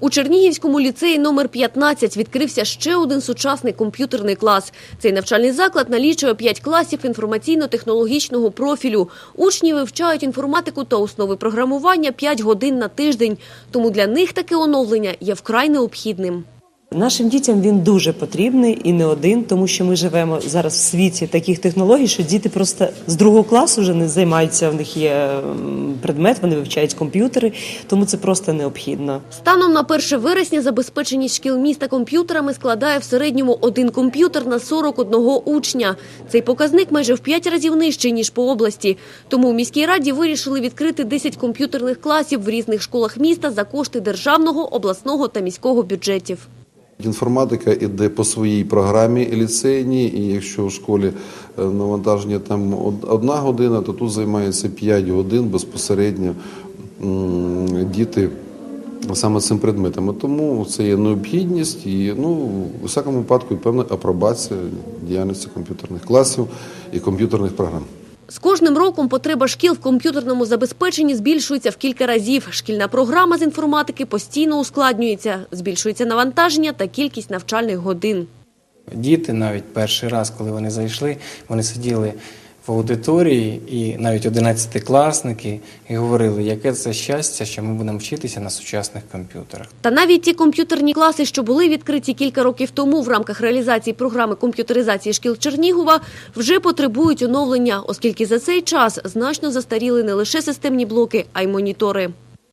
У Чернігівському ліцеї номер 15 відкрився ще один сучасний комп'ютерний клас. Цей навчальний заклад налічує 5 класів інформаційно-технологічного профілю. Учні вивчають інформатику та основи програмування 5 годин на тиждень. Тому для них таке оновлення є вкрай необхідним. Нашим дітям він дуже потрібний і не один, тому що ми живемо зараз в світі таких технологій, що діти просто з другого класу вже не займаються. В них є предмет, вони вивчають комп'ютери, тому це просто необхідно. Станом на 1 вересня забезпеченість шкіл міста комп'ютерами складає в середньому один комп'ютер на 41 учня. Цей показник майже в 5 разів нижчий, ніж по області. Тому у міській раді вирішили відкрити 10 комп'ютерних класів в різних школах міста за кошти державного, обласного та міського бюджетів. Інформатика іде по своїй програмі ліцейній, і якщо в школі е, навантаження там одна година, то тут займається 5 годин безпосередньо діти саме цим предметами. Тому це є необхідність і ну, у всякому випадку певна апробація діяльності комп'ютерних класів і комп'ютерних програм. З кожним роком потреба шкіл в комп'ютерному забезпеченні збільшується в кілька разів. Шкільна програма з інформатики постійно ускладнюється, збільшується навантаження та кількість навчальних годин. Діти навіть перший раз, коли вони зайшли, вони сиділи в аудиторії, і навіть одинадцятикласники і говорили, яке це щастя, що ми будемо вчитися на сучасних комп'ютерах. Та навіть ті комп'ютерні класи, що були відкриті кілька років тому в рамках реалізації програми комп'ютеризації шкіл Чернігова, вже потребують оновлення, оскільки за цей час значно застаріли не лише системні блоки, а й монітори.